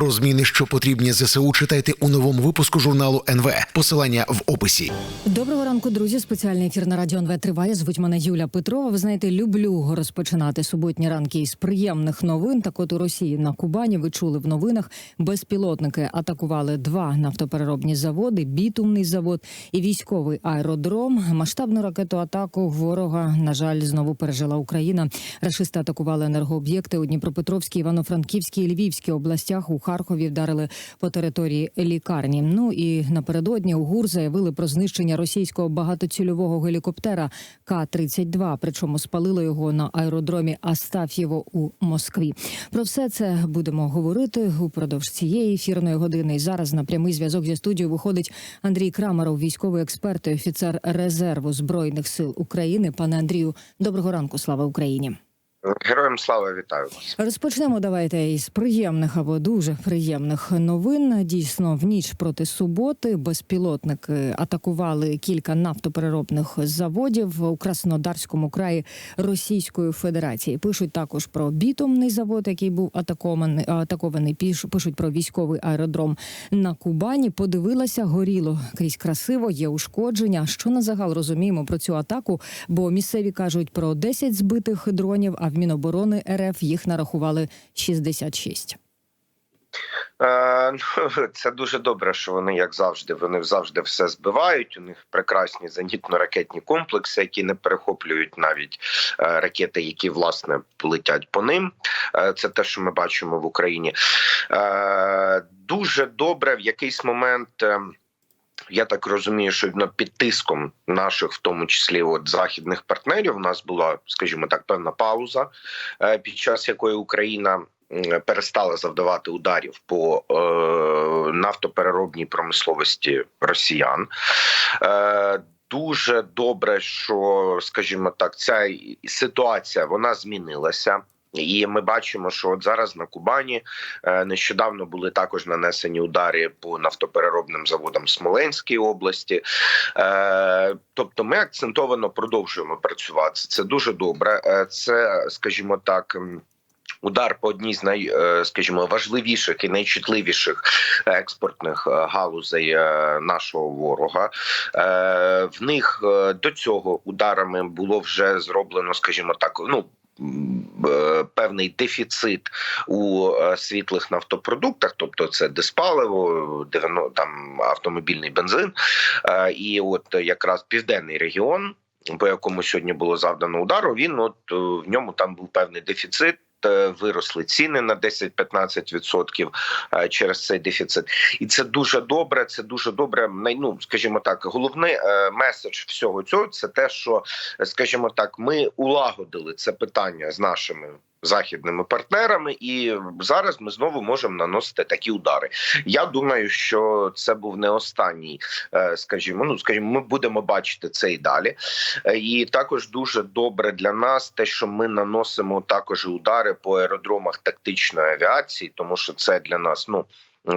Про зміни, що потрібні ЗСУ, читайте у новому випуску журналу НВ. Посилання в описі. Доброго ранку, друзі. Спеціальний ефір на радіо НВ триває. Звуть мене Юля Петрова. Ви знаєте, люблю розпочинати суботні ранки із приємних новин. Так от у Росії на Кубані ви чули в новинах. Безпілотники атакували два нафтопереробні заводи, бітумний завод і військовий аеродром. Масштабну ракету-атаку ворога на жаль знову пережила Україна. Рашисти атакували енергооб'єкти у Дніпропетровській, Івано-Франківській Львівській областях. У Харкові вдарили по території лікарні. Ну і напередодні у ГУР заявили про знищення російського багатоцільового гелікоптера К-32, причому спалили його на аеродромі Астаф'єво у Москві. Про все це будемо говорити упродовж цієї ефірної години. Зараз на прямий зв'язок зі студією виходить Андрій Крамаров, військовий експерт і офіцер резерву збройних сил України. Пане Андрію, доброго ранку. Слава Україні. Героям слава вітаю вас. Розпочнемо давайте із приємних або дуже приємних новин. Дійсно, в ніч проти суботи безпілотники атакували кілька нафтопереробних заводів у Краснодарському краї Російської Федерації. Пишуть також про бітумний завод, який був атакований. Атакований пишуть про військовий аеродром на Кубані. Подивилася, горіло крізь красиво. Є ушкодження. Що на загал розуміємо про цю атаку? Бо місцеві кажуть про 10 збитих дронів. А в Міноборони РФ їх нарахували 66. Е, ну, це дуже добре, що вони, як завжди, вони завжди все збивають. У них прекрасні зенітно-ракетні комплекси, які не перехоплюють навіть е, ракети, які власне летять по ним. Е, це те, що ми бачимо в Україні. Дуже добре в якийсь момент. Я так розумію, що ну, під тиском наших, в тому числі от західних партнерів, у нас була, скажімо так, певна пауза, е, під час якої Україна перестала завдавати ударів по е, нафтопереробній промисловості росіян. Е, Дуже добре, що скажімо так, ця ситуація вона змінилася. І ми бачимо, що от зараз на Кубані е, нещодавно були також нанесені удари по нафтопереробним заводам Смоленській області. Е, Тобто, ми акцентовано продовжуємо працювати. Це дуже добре. Е, Це, скажімо так. Удар по одній з най, скажімо, важливіших і найчутливіших експортних галузей нашого ворога. В них до цього ударами було вже зроблено, скажімо так, ну. Е, Певний дефіцит у е, світлих нафтопродуктах, тобто це диспаливо, 90, там автомобільний бензин, Е, і от якраз південний регіон, по якому сьогодні було завдано удару, він от в ньому там був певний дефіцит. Е, Виросли ціни на 10-15% е, через цей дефіцит, і це дуже добре. Це дуже добре. Ну, скажімо так, головний е, меседж всього цього це те, що, скажімо так, ми улагодили це питання з нашими західними партнерами, і зараз ми знову можемо наносити такі удари. Я думаю, що це був не останній, е, скажімо, ну скажімо, ми будемо бачити це і далі. Е, І також дуже добре для нас те, що ми наносимо також удари по аеродромах тактичної авіації, тому що це для нас ну.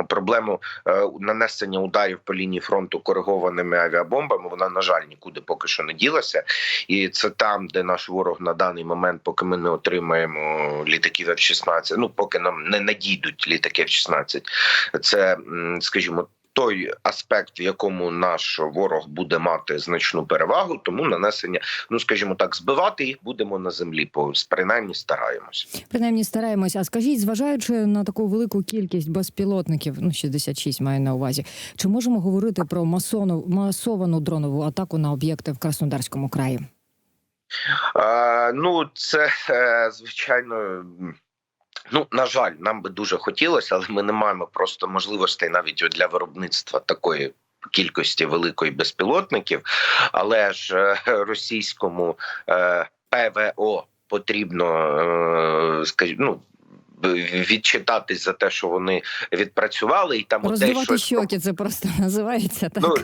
Проблему е, нанесення ударів по лінії фронту коригованими авіабомбами вона на жаль нікуди поки що не ділася, і це там, де наш ворог на даний момент, поки ми не отримаємо літаків F-16, ну поки нам не надійдуть літаки F-16, це скажімо. Той аспект, в якому наш ворог буде мати значну перевагу, тому нанесення, ну скажімо так, збивати їх будемо на землі, по принаймні стараємось. Принаймні стараємось. А скажіть, зважаючи на таку велику кількість безпілотників, ну 66 маю на увазі, чи можемо говорити про масону, масовану дронову атаку на об'єкти в Краснодарському краї? Е, ну, це е, звичайно. Ну, на жаль, нам би дуже хотілося, але ми не маємо просто можливостей навіть для виробництва такої кількості великої безпілотників. Але ж е, російському е, ПВО потрібно, е, скажімо, ну. Відчитатись за те, що вони відпрацювали, і там щось щоки, це просто називається так. Ну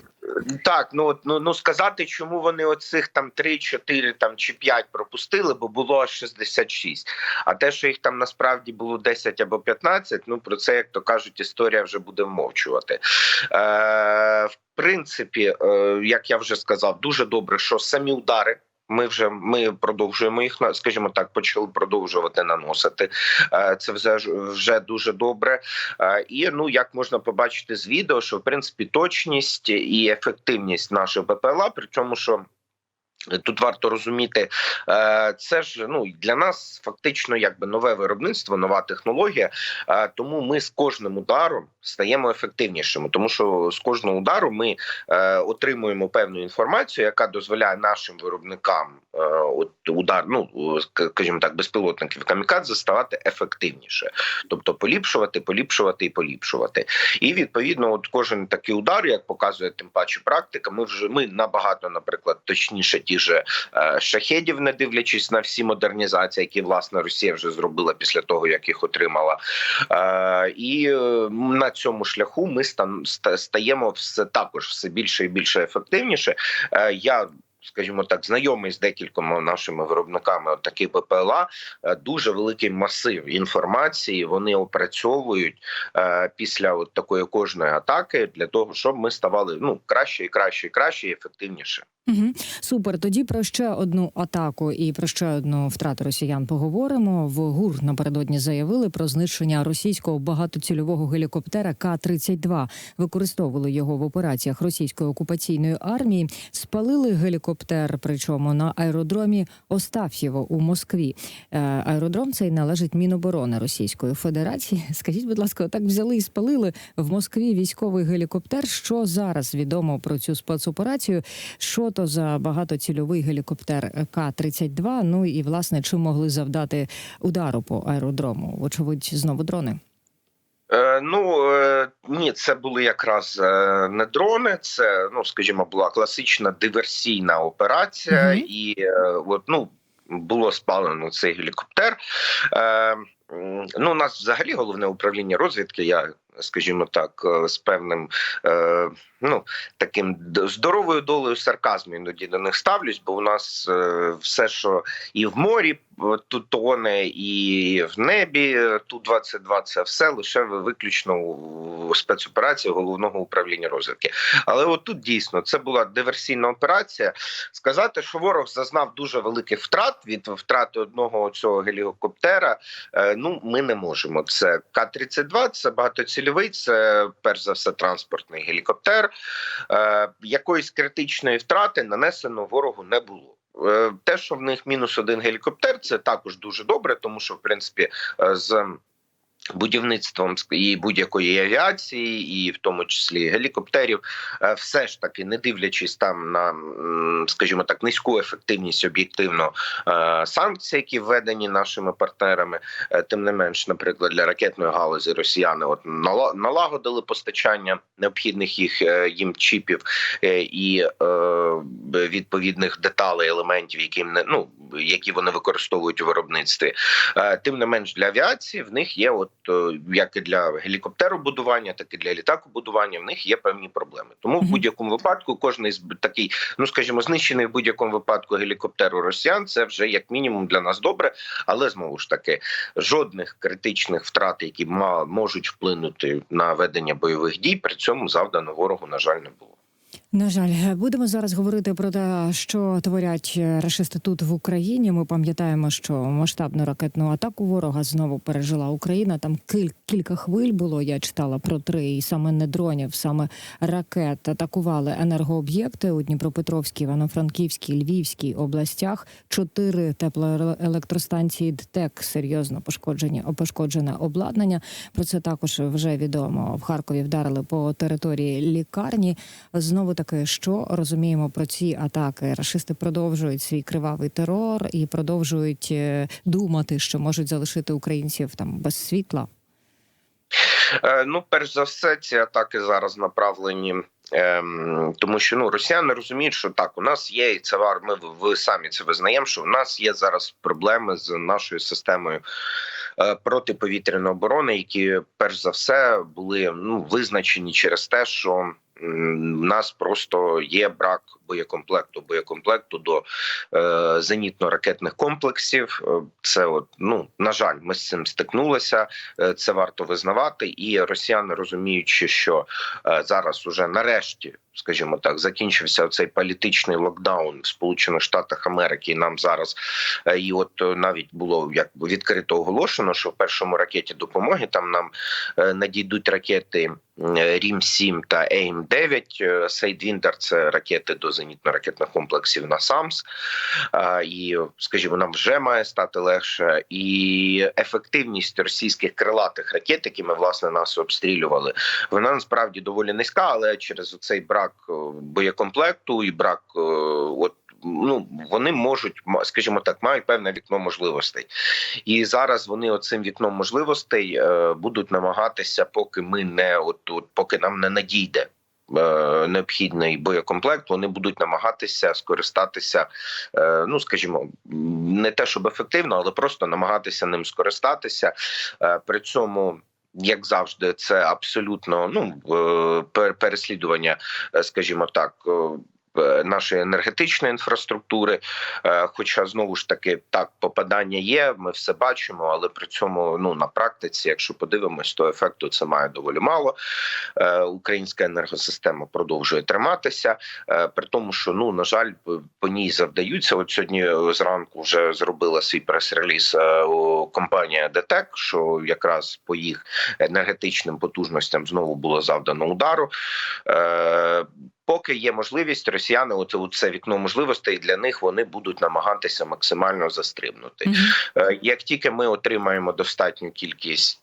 так, ну ну ну сказати, чому вони оцих там 3, 4 там чи 5 пропустили, бо було аж 66. А те, що їх там насправді було 10 або 15, ну про це, як то кажуть, історія вже буде вмовчувати. Е, в принципі, е, як я вже сказав, дуже добре, що самі удари. Ми вже ми продовжуємо їх скажімо так, почали продовжувати наносити. Е, Це вже вже дуже добре. Е, І ну як можна побачити з відео, що в принципі точність і ефективність нашого БПЛА, при чому що. Тут варто розуміти, е, це ж ну для нас фактично якби нове виробництво, нова технологія. Е, Тому ми з кожним ударом стаємо ефективнішими, тому що з кожного удару ми е, отримуємо певну інформацію, яка дозволяє нашим виробникам от удар, ну скажімо так, безпілотників камікадзе ставати ефективніше, тобто поліпшувати, поліпшувати і поліпшувати. І відповідно, от кожен такий удар, як показує тим паче практика, ми вже ми набагато, наприклад, точніше ті ж е, шахедів, не дивлячись на всі модернізації, які власне Росія вже зробила після того, як їх отримала. Е, І е, на цьому шляху ми стаємо все також все більше і більше ефективніше. Я Скажімо так, знайомий з декількома нашими виробниками от таких БПЛА, е, дуже великий масив інформації. Вони опрацьовують е, після от такої кожної атаки для того, щоб ми ставали ну краще і краще, і краще і ефективніше. Угу. Супер. Тоді про ще одну атаку і про ще одну втрату росіян поговоримо. В ГУР напередодні заявили про знищення російського багатоцільового гелікоптера К-32. Використовували його в операціях російської окупаційної армії. Спалили гелікоптер, причому на аеродромі Остаф'єво у Москві. Е, Аеродром цей належить Міноборони Російської Федерації. Скажіть, будь ласка, так взяли і спалили в Москві військовий гелікоптер. Що зараз відомо про цю спецоперацію? Що то за багатоцільовий гелікоптер К-32? Ну і власне чи могли завдати удару по аеродрому? Вочевидь, знову дрони. Е, ну е, ні, це були якраз е, не дрони. Це ну скажімо, була класична диверсійна операція, Мгм. і е, от ну було спалено цей гелікоптер. Ну, у нас взагалі головне управління розвідки. Я скажімо так, е, з певним е, ну таким здоровою долею сарказму іноді до них ставлюсь, бо у нас е, все, що і в морі тут тоне, і в небі ту 22 це все лише виключно у спецоперації головного управління розвідки. Але от тут дійсно це була диверсійна операція. Сказати, що ворог зазнав дуже великих втрат від втрати одного цього гелікоптера. Ну ми не можемо. Це К-32, це багатоцільовий, це перш за все транспортний гелікоптер. Е, Якоїсь критичної втрати нанесено ворогу не було. Е, Те, що в них мінус один гелікоптер, це також дуже добре, тому що в принципі е, з будівництвом і будь-якої авіації, і в тому числі гелікоптерів, е, все ж таки, не дивлячись там на, скажімо так, низьку ефективність об'єктивно е, санкцій, які введені нашими партнерами, е, тим не менш, наприклад, для ракетної галузі росіяни от нала- налагодили постачання необхідних їх їм чіпів і відповідних деталей, елементів, які не ну які вони використовують у виробництві. Тим не менш для авіації в них є, от е, як і для гелікоптеробудування, так і для літакобудування, в них є певні проблеми. Тому в будь-якому випадку кожен із такий, ну скажімо, знищений в будь-якому випадку гелікоптеру росіян, це вже як мінімум для нас добре. Але знову ж таки, жодних критичних втрат, які можуть вплинути на ведення бойових дій, при цьому завдано ворогу, на жаль, не було. На жаль, будемо зараз говорити про те, що творять рашисти тут в Україні. Ми пам'ятаємо, що масштабну ракетну атаку ворога знову пережила Україна. Там кіль- кілька хвиль було. Я читала про три, і саме не дронів, саме ракет атакували енергооб'єкти у Дніпропетровській, Івано-Франківській, Львівській областях. Чотири теплоелектростанції ДТЕК серйозно пошкоджені пошкоджене обладнання. Про це також вже відомо. В Харкові вдарили по території лікарні. Знову таки, що розуміємо про ці атаки? Рашисти продовжують свій кривавий терор і продовжують е, думати, що можуть залишити українців там без світла. Е, Ну, перш за все, ці атаки зараз направлені. Ем, тому що ну росіяни розуміють, що так у нас є і це вар. Ми ви самі це визнаємо. Що у нас є зараз проблеми з нашою системою е, протиповітряної оборони, які перш за все були ну визначені через те, що у нас просто є брак боєкомплекту, боєкомплекту до е, зенітно-ракетних комплексів. Е, Це от ну на жаль, ми з цим стикнулися. Е, Це варто визнавати, і росіяни розуміючи, що е, зараз уже нарешті скажімо так, закінчився цей політичний локдаун в Сполучених Штатах Америки. І нам зараз е, і от е, навіть було як відкрито оголошено, що в першому ракеті допомоги там нам е, надійдуть ракети. Рім 7 та ейм 9 Сейдвіндер це ракети до зенітно-ракетних комплексів на САМС. І, скажімо, нам вже має стати легше. І ефективність російських крилатих ракет, якими власне нас обстрілювали, вона насправді доволі низька, але через цей брак е, боєкомплекту і брак е, от. Ну вони можуть скажімо так, мають певне вікно можливостей, і зараз вони оцим вікном можливостей е, будуть намагатися, поки ми не от, от поки нам не надійде. Необхідний боєкомплект, вони будуть намагатися скористатися, ну скажімо, не те, щоб ефективно, але просто намагатися ним скористатися. При цьому як завжди, це абсолютно ну е, пер- переслідування, е, скажімо так. Е, Нашої енергетичної інфраструктури, Е, хоча знову ж таки так попадання є, ми все бачимо, але при цьому ну на практиці, якщо подивимось, то ефекту це має доволі мало. Е, Українська енергосистема продовжує триматися, при тому, що ну на жаль, по- ній завдаються. От сьогодні зранку вже зробила свій прес-реліз компанія ДТЕК, що якраз по їх енергетичним потужностям знову було завдано удару. Поки є можливість, росіяни, оце, це вікно можливостей для них вони будуть намагатися максимально застрибнути. Мгм. Е, Як тільки ми отримаємо достатню кількість.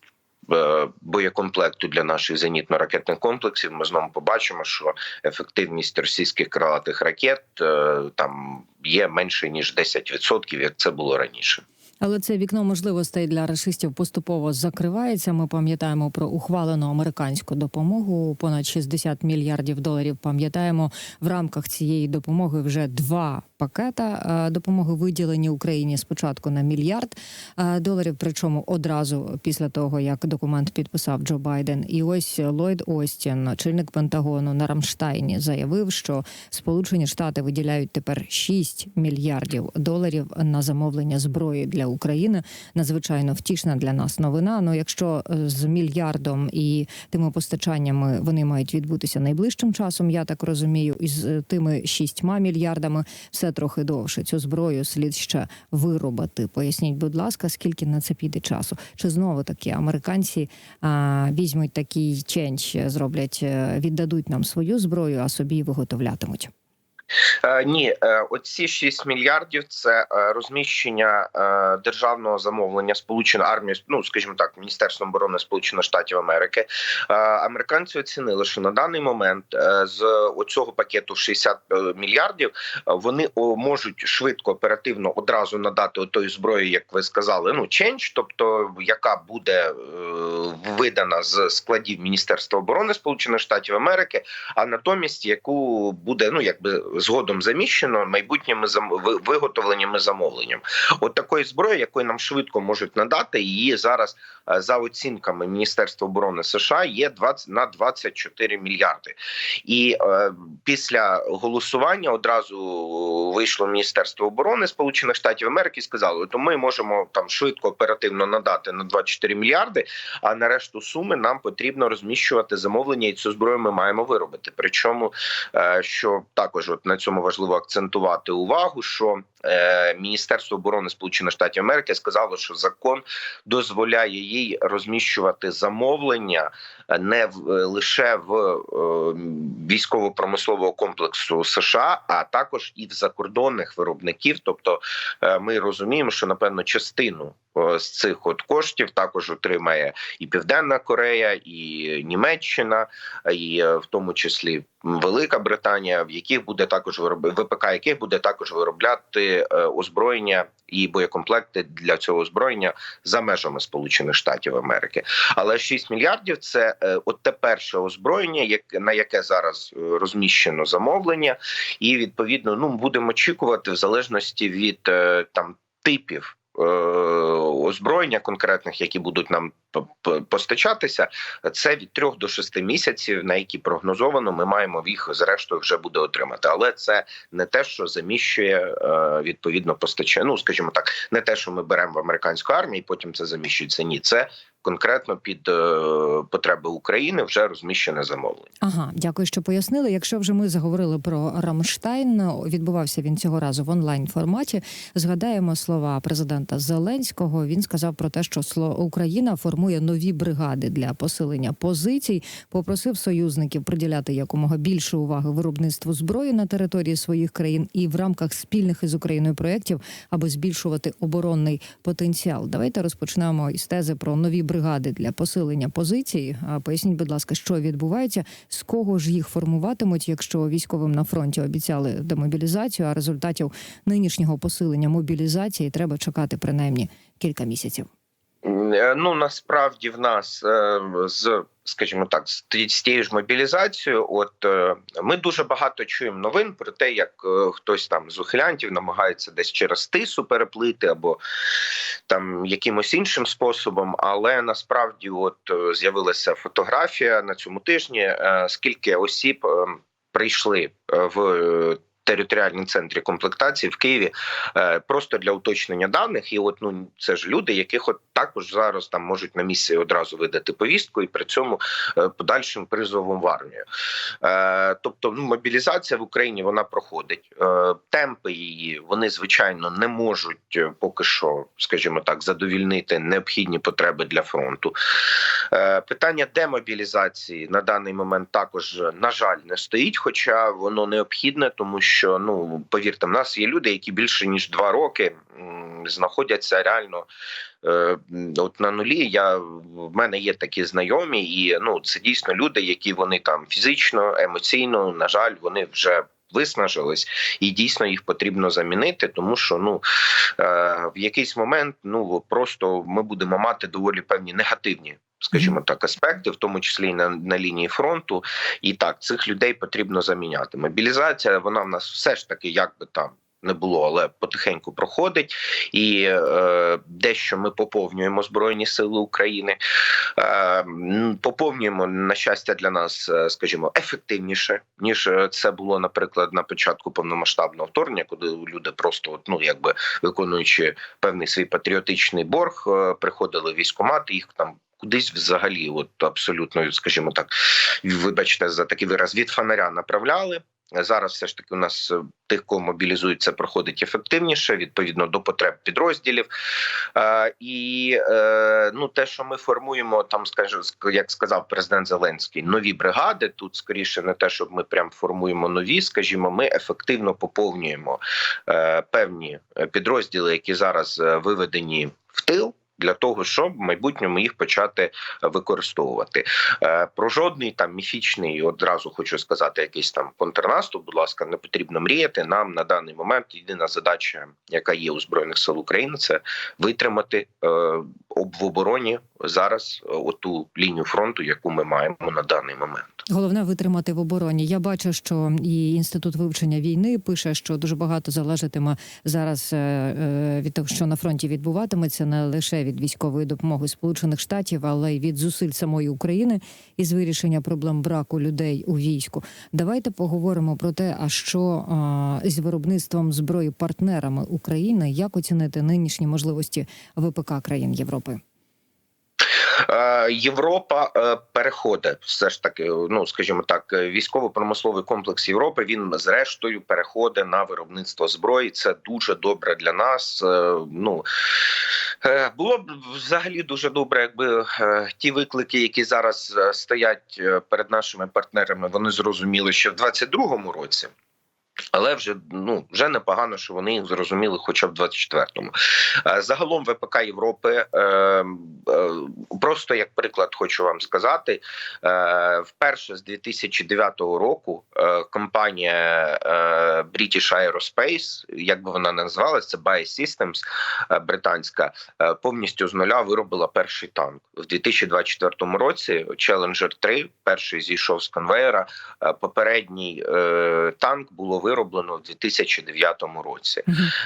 е, Боєкомплекту для наших зенітно-ракетних комплексів ми знову побачимо, що ефективність російських крилатих ракет е, там є менше ніж 10%, як це було раніше. Але це вікно можливостей для расистів поступово закривається. Ми пам'ятаємо про ухвалену американську допомогу понад 60 мільярдів доларів. Пам'ятаємо в рамках цієї допомоги вже два пакета е, допомоги виділені Україні спочатку на мільярд е, доларів. Причому одразу після того як документ підписав Джо Байден. І ось Ллойд Остін, очільник Пентагону на Рамштайні, заявив, що Сполучені Штати виділяють тепер 6 мільярдів доларів на замовлення зброї для України. Надзвичайно втішна для нас новина. Ну якщо е, з мільярдом і тими постачаннями вони мають відбутися найближчим часом, я так розумію, і з е, тими 6 мільярдами все трохи довше. Цю зброю слід ще виробити. Поясніть, будь ласка, скільки на це піде часу? Чи знову таки американці а, візьмуть такий ченч, зроблять, е, віддадуть нам свою зброю, а собі виготовлятимуть? Е, ні, е, оці 6 мільярдів це е, розміщення державного замовлення Сполученої армії, ну скажімо так, Міністерством оборони Сполучених Штатів Америки. Американці оцінили, що на даний момент з оцього пакету в 60 е, мільярдів вони можуть швидко оперативно одразу надати отої зброї, як ви сказали, ну ченч, тобто яка буде видана з складів Міністерства оборони Сполучених Штатів Америки, а натомість яку буде ну якби згодом заміщено майбутніми виготовленнями замовленням. От такої зброї, якої нам швидко можуть надати, її зараз е, за оцінками Міністерства оборони США є 20 на 24 мільярди. І е, після голосування одразу вийшло Міністерство оборони Сполучених Штатів Америки і сказало, то ми можемо там швидко оперативно надати на 24 мільярди. А на решту суми нам потрібно розміщувати замовлення, і цю зброю ми маємо виробити. Причому, е, що також от на цьому важливо акцентувати увагу, що Міністерство оборони Сполучених Штатів Америки сказало, що закон дозволяє їй розміщувати замовлення е, не в е, лише в е, військово-промислового комплексу США, а також і в закордонних виробників. Тобто, е, ми розуміємо, що напевно частину е, з цих от коштів також отримає і Південна Корея, і Німеччина, і е, в тому числі Велика Британія, в яких буде також вироби ВПК, яких буде також виробляти е, озброєння і боєкомплекти для цього озброєння за межами Сполучених Штатів Америки. Але 6 мільярдів це е, от те перше озброєння, як на яке зараз е, розміщено замовлення, і відповідно ну будемо очікувати в залежності від там типів. Е, озброєння конкретних, які будуть нам постачатися, це від трьох до шести місяців, на які прогнозовано ми маємо їх зрештою вже буде отримати. Але це не те, що заміщує е, відповідно постачання. Ну скажімо так, не те, що ми беремо в американську армію, і потім це заміщується. Ні, це конкретно під е, потреби України вже розміщене замовлення. Ага, дякую, що пояснили. Якщо вже ми заговорили про Рамштайн, відбувався він цього разу в онлайн форматі. Згадаємо слова президента Зеленського. Він сказав про те, що Україна формує нові бригади для посилення позицій. Попросив союзників приділяти якомога більше уваги виробництву зброї на території своїх країн і в рамках спільних із Україною проєктів, аби збільшувати оборонний потенціал. Давайте розпочнемо із тези про нові бригади для посилення позицій. Поясніть, будь ласка, що відбувається, з кого ж їх формуватимуть, якщо військовим на фронті обіцяли демобілізацію, а результатів нинішнього посилення мобілізації треба чекати принаймні кілька місяців. Е, Ну насправді в нас е, з скажімо так, з тією ж мобілізацією. От е, ми дуже багато чуємо новин про те, як хтось там з ухилянтів намагається десь через тису переплити або там якимось іншим способом. Але насправді, от з'явилася фотографія на цьому тижні, скільки осіб е, прийшли в. Територіальні центрі комплектації в Києві е, просто для уточнення даних, і от ну це ж люди, яких от також зараз там можуть на місці одразу видати повістку, і при цьому е, подальшим призовом в армію. Е, тобто, ну мобілізація в Україні вона проходить. Темпи її вони звичайно не можуть поки що, скажімо так, задовільнити необхідні потреби для фронту. Питання демобілізації на даний момент також на жаль не стоїть, хоча воно необхідне, тому що ну повірте, в нас є люди, які більше ніж два роки знаходяться реально. е, От на нулі я в мене є такі знайомі, і ну це дійсно люди, які вони там фізично, емоційно, на жаль, вони вже виснажились, і дійсно їх потрібно замінити, тому що ну е, в якийсь момент ну просто ми будемо мати доволі певні негативні. Скажімо так, аспекти, в тому числі і на, на лінії фронту, і так цих людей потрібно заміняти. Мобілізація вона в нас все ж таки, як би там не було, але потихеньку проходить, і е, дещо ми поповнюємо збройні сили України. Е, поповнюємо на щастя для нас, е, скажімо, ефективніше ніж е, це було, наприклад, на початку повномасштабного вторгнення, коли люди просто от, ну якби виконуючи певний свій патріотичний борг, е, приходили в військкомат, і їх там. Кудись взагалі, от абсолютно, скажімо так, вибачте за такий вираз від фонаря направляли. Зараз все ж таки у нас е, тих, кого мобілізують, це проходить ефективніше відповідно до потреб підрозділів. Е, і е, ну, те, що ми формуємо, там скажу, ск- як сказав президент Зеленський, нові бригади. Тут скоріше не те, щоб ми прям формуємо нові, скажімо, ми ефективно поповнюємо е, певні е, підрозділи, які зараз е, виведені в тил. Для того щоб в майбутньому їх почати е, використовувати Е, про жодний там міфічний одразу хочу сказати, якийсь там контрнаступ. Будь ласка, не потрібно мріяти. Нам на даний момент єдина задача, яка є у збройних сил України, це витримати е, об в обороні зараз оту лінію фронту, яку ми маємо на даний момент. Головне витримати в обороні. Я бачу, що і інститут вивчення війни пише, що дуже багато залежатиме зараз від того, що на фронті відбуватиметься, не лише від військової допомоги Сполучених Штатів, але й від зусиль самої України із вирішення проблем браку людей у війську. Давайте поговоримо про те, а що з виробництвом зброї партнерами України, як оцінити нинішні можливості ВПК країн Європи. Е, Європа е, переходить все ж таки. Ну скажімо так, військово-промисловий комплекс Європи він зрештою переходить на виробництво зброї. Це дуже добре для нас. Е, Ну було б взагалі дуже добре, якби ті виклики, які зараз стоять перед нашими партнерами, вони зрозуміли ще в 22-му році. Але вже ну вже непогано, що вони їх зрозуміли, хоча б в 24-му. Е, Загалом ВПК Європи е, е, просто як приклад хочу вам сказати. Вперше з 2009 року компанія British Aerospace, як би вона називалась, це Bae Systems британська, повністю з нуля виробила перший танк в 2024 році. Challenger 3, перший зійшов з конвейера. Попередній танк було вироблено в 2009 році.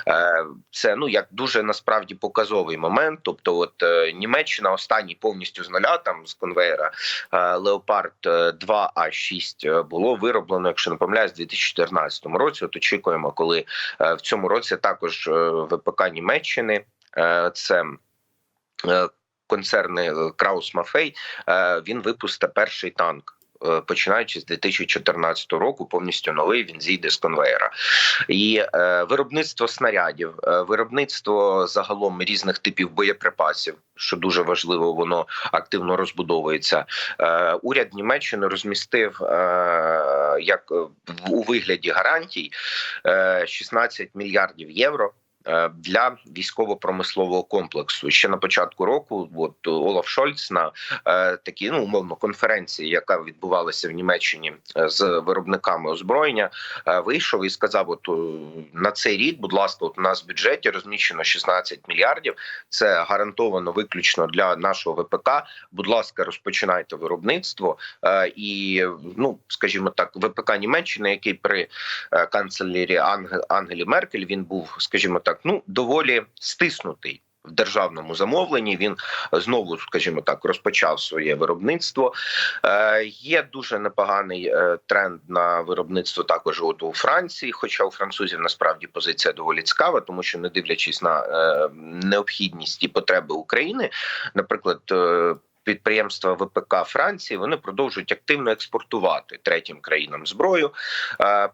Е, Це ну як дуже насправді показовий момент. Тобто, от е, Німеччина останній повністю з нуля там з конвейера е, Леопард 2 а 6 було вироблено, якщо не помиляюсь, в 2014 році. От очікуємо, коли в цьому році також ВПК Німеччини це. Концерни Краус Мафей він випустить перший танк. Е, Починаючи з 2014 року, повністю новий він зійде з конвейера, і е, виробництво снарядів, е, виробництво загалом різних типів боєприпасів, що дуже важливо, воно активно розбудовується. Е, уряд Німеччини розмістив е, як у вигляді гарантій е, 16 мільярдів євро. Е, Для військово-промислового комплексу ще на початку року, от Олаф Шольц на е, такій ну умовно конференції, яка відбувалася в Німеччині е, з виробниками озброєння, е, вийшов і сказав: от е, на цей рік, будь ласка, от у нас в бюджеті розміщено 16 мільярдів. Це гарантовано виключно для нашого ВПК. Будь ласка, розпочинайте виробництво. Е, І ну, скажімо так, ВПК Німеччини, який при канцлері Ангелі Меркель він був, скажімо так, ну доволі стиснутий. В державному замовленні він е, знову, скажімо так, розпочав своє виробництво. Е, є дуже непоганий е, тренд на виробництво також от у Франції. Хоча у французів насправді позиція доволі цікава, тому що не дивлячись на е, необхідність і потреби України, наприклад. Підприємства ВПК Франції вони продовжують активно експортувати третім країнам зброю,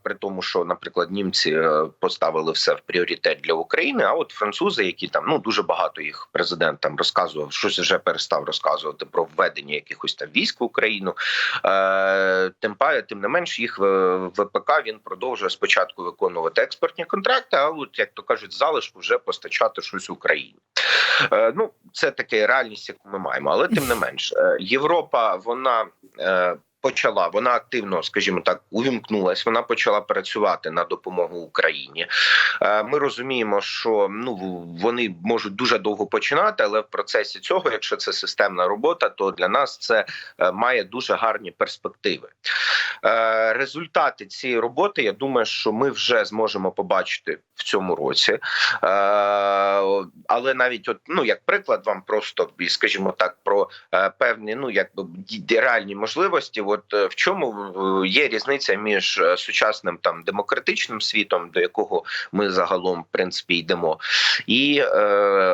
при тому, що, наприклад, німці е, поставили все в пріоритет для України. А от французи, які там ну дуже багато їх президент там розказував, щось вже перестав розказувати про введення якихось там військ в Україну. Е, Тим пає, тим не менш, їх е, ВПК він продовжує спочатку виконувати експортні контракти, а от як то кажуть, залишку вже постачати щось Україні. Ну, це така реальність, яку ми маємо. Але тим не менш, е, Європа вона. Почала вона активно, скажімо так, увімкнулась. Вона почала працювати на допомогу Україні. Е, Ми розуміємо, що ну вони можуть дуже довго починати, але в процесі цього, якщо це системна робота, то для нас це е, має дуже гарні перспективи. Е, Результати цієї роботи, я думаю, що ми вже зможемо побачити в цьому році. Але навіть, от ну як приклад, вам просто скажімо так, про певні ну якби реальні можливості. От е, в чому є різниця між е, сучасним там демократичним світом, до якого ми загалом в принципі йдемо, і е,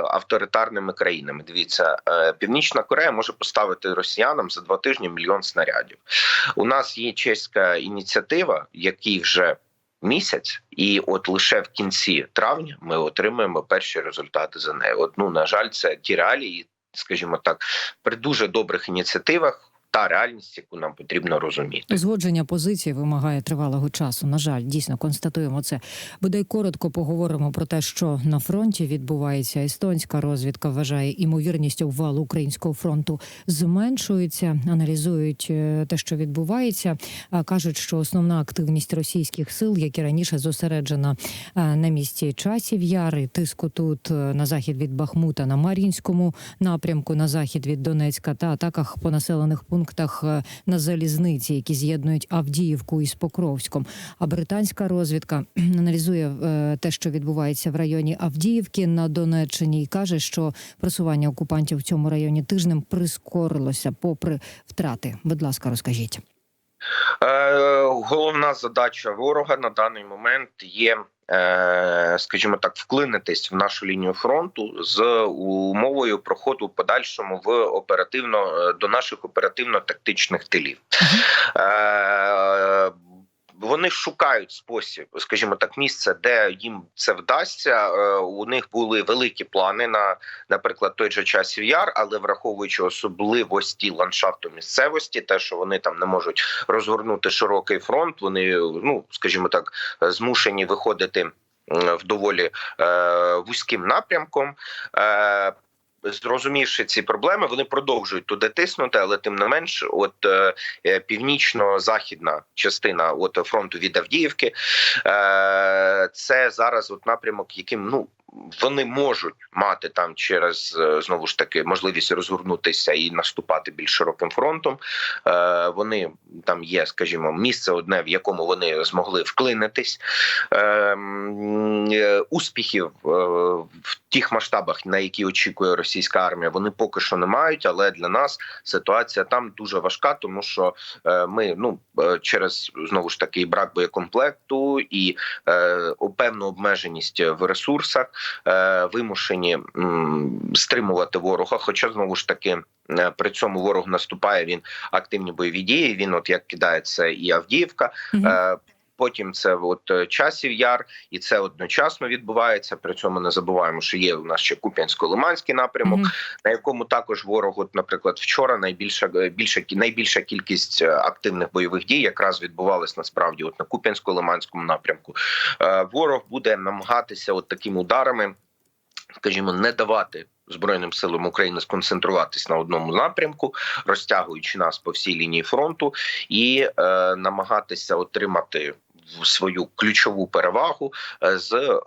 авторитарними країнами. Дивіться, е, Північна Корея може поставити росіянам за два тижні мільйон снарядів. У нас є чеська ініціатива, який вже місяць, і от лише в кінці травня ми отримаємо перші результати за нею. От ну на жаль, це ті реалії, скажімо так, при дуже добрих ініціативах. Та реальність, яку нам потрібно розуміти. Узгодження позиції вимагає тривалого часу. На жаль, дійсно констатуємо це. Бодай коротко поговоримо про те, що на фронті відбувається. Естонська розвідка вважає імовірність обвалу українського фронту зменшується. Аналізують е, те, що відбувається. Кажуть, що основна активність російських сил, як і раніше зосереджена е, на місці часів яри, тиску тут е, на захід від Бахмута, на Мар'їнському напрямку, на захід від Донецька та атаках по населених пунктах е, на залізниці, які з'єднують Авдіївку із Покровськом. А британська розвідка аналізує е, те, що відбувається в районі Авдіївки на Донеччині, і каже, що просування окупантів в цьому районі тижнем прискорилося попри втрати. Будь ласка, розкажіть. Е, головна задача ворога на даний момент є. е, Скажімо так, вклинитись в нашу лінію фронту з умовою проходу подальшому в оперативно е, до наших оперативно-тактичних тилів. Е, Вони шукають спосіб, скажімо так, місце, де їм це вдасться. Е, У них були великі плани на, наприклад, той же часів яр, але враховуючи особливості ландшафту місцевості, те, що вони там не можуть розгорнути широкий фронт, вони, ну скажімо так, змушені виходити в доволі е, вузьким напрямком. Е, Зрозумівши ці проблеми, вони продовжують туди тиснути, але тим не менш, от е, е, північно-західна частина от фронту від Авдіївки, е, це зараз от напрямок, яким ну вони можуть мати там через е, знову ж таки можливість розгорнутися і наступати більш широким фронтом. Е, Вони там є, скажімо, місце одне, в якому вони змогли вклинитись. Е, е, Успіхів в тих масштабах, на які очікує російська армія, вони поки що не мають. Але для нас ситуація там дуже важка, тому що ми ну через знову ж таки брак боєкомплекту і певну обмеженість в ресурсах вимушені стримувати ворога. Хоча знову ж таки е, при цьому ворог наступає. Він активні бойові дії. Він, от як кидається, і Авдіївка. Мгм. Потім це от е, часів яр, і це одночасно відбувається. При цьому не забуваємо, що є у нас ще Куп'янсько-Лиманський напрямок, Мгм. на якому також ворог, от, наприклад, вчора найбільша е, більша найбільша кількість е, активних бойових дій якраз відбувалась насправді от на Куп'янсько-Лиманському напрямку. Ворог буде намагатися от такими ударами, скажімо, не давати. Збройним силам України сконцентруватись на одному напрямку, розтягуючи нас по всій лінії фронту, і е, намагатися отримати свою ключову перевагу е, з е,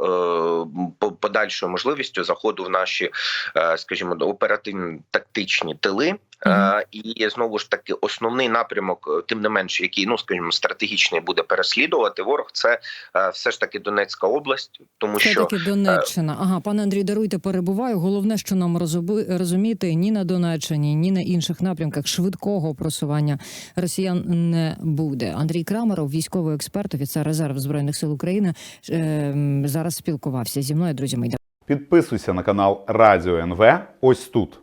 по- подальшою можливістю заходу в наші, е, скажімо, оперативні тактичні тили. Е, І знову ж таки, основний напрямок, е, тим не менш, який ну скажімо, стратегічний буде переслідувати ворог, це е, все ж таки Донецька область, тому Це що таки Донеччина. Ага, пане Андрій, даруйте, перебуваю. Головне, що нам розуміти ні на Донеччині, ні на інших напрямках швидкого просування росіян не буде. Андрій Крамеров, військовий експерт, офіцер резерв збройних сил України, зараз спілкувався зі мною. Друзі, ми. Підписуйся на канал Радіо НВ ось тут.